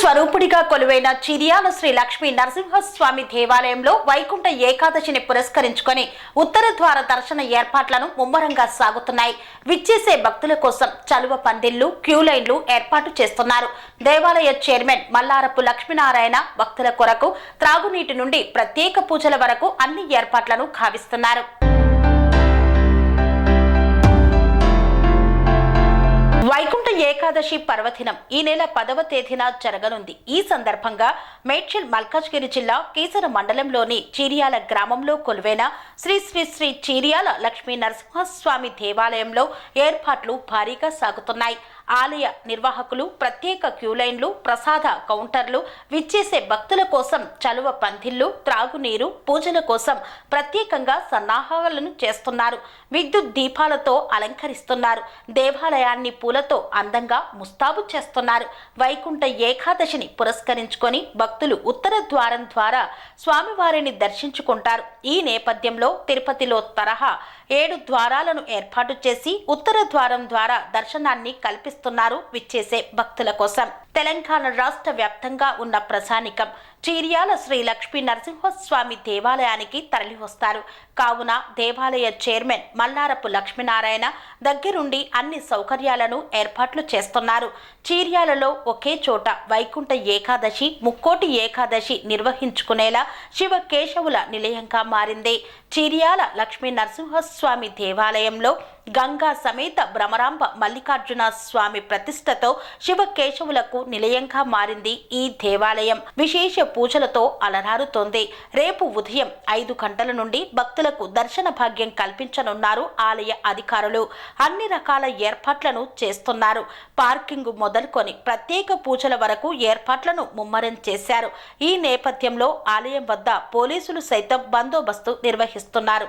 స్వరూపుడిగా కొలువైన చిరియాల శ్రీ లక్ష్మీ నరసింహస్వామి దేవాలయంలో వైకుంఠ ఏకాదశిని పురస్కరించుకొని ఉత్తర ద్వార దర్శన ఏర్పాట్లను ముమ్మరంగా సాగుతున్నాయి. విచ్చేసే భక్తుల కోసం చలువ పందిళ్ళు క్యూ లైన్లు ఏర్పాటు చేస్తున్నారు. దేవాలయ చైర్మన్ మల్లారపు లక్ష్మీనారాయణ భక్తుల కొరకు త్రాగునీటి నుండి ప్రత్యేక పూజల వరకు అన్ని ఏర్పాట్లను కావిస్తున్నారు. వైకుంఠ ఏకాదశి పర్వదినం ఈ నెల పదవ తేదీన జరగనుంది. ఈ సందర్భంగా మేడ్చల్ మల్కాజ్గిరి జిల్లా కీసర మండలంలోని చీరియాల గ్రామంలో కొలువైన శ్రీ శ్రీ శ్రీ చీరియాల లక్ష్మీ నరసింహస్వామి దేవాలయంలో ఏర్పాట్లు భారీగా సాగుతున్నాయి. ఆలయ నిర్వాహకులు ప్రత్యేక క్యూ లైన్లు ప్రసాద కౌంటర్లు విచ్చేసే భక్తుల కోసం చలువ పందిళ్ళు త్రాగునీరు పూజల కోసం ప్రత్యేకంగా సన్నాహాలను చేస్తున్నారు. విద్యుత్ దీపాలతో అలంకరిస్తున్నారు. దేవాలయాన్ని పూలతో అందంగా ముస్తాబు చేస్తున్నారు. వైకుంఠ ఏకాదశిని పురస్కరించుకొని భక్తులు ఉత్తర ద్వారం ద్వారా స్వామివారిని దర్శించుకుంటారు. ఈ నేపథ్యంలో తిరుపతిలో తరహా ఏడు ద్వారాలను ఏర్పాటు చేసి ఉత్తర ద్వారం ద్వారా దర్శనాన్ని కల్పిస్తారు. చేస్తున్నారు. విచ్చేసే భక్తుల కోసం. తెలంగాణ రాష్ట్ర వ్యాప్తంగా ఉన్న ప్రసానికం చీర్యాల శ్రీ లక్ష్మీ నరసింహస్వామి దేవాలయానికి తరలివస్తారు. కావున దేవాలయ చైర్మన్ మల్లారపు లక్ష్మీనారాయణ దగ్గరుండి అన్ని సౌకర్యాలను ఏర్పాట్లు చేస్తున్నారు. చీర్యాలలో ఒకే చోట వైకుంఠ ఏకాదశి ముక్కోటి ఏకాదశి నిర్వహించుకునేలా శివ కేశవుల నిలయంగా మారింది. చీర్యాల లక్ష్మీ నరసింహస్వామి దేవాలయంలో గంగా సమేత భ్రమరాంబ మల్లికార్జున స్వామి ప్రతిష్టతో శివ కేశవులకు నిలయంగా మారింది ఈ దేవాలయం. విశేష పూజలతో అలరారుతోంది. రేపు ఉదయం ఐదు గంటల నుండి భక్తులకు దర్శన భాగ్యం కల్పించనున్నారు ఆలయ అధికారులు. అన్ని రకాల ఏర్పాట్లను చేస్తున్నారు. పార్కింగ్ మొదలుకొని ప్రత్యేక పూజల వరకు ఏర్పాట్లను ముమ్మరం చేశారు. ఈ నేపథ్యంలో ఆలయం వద్ద పోలీసులు సైతం బందోబస్తు నిర్వహిస్తున్నారు.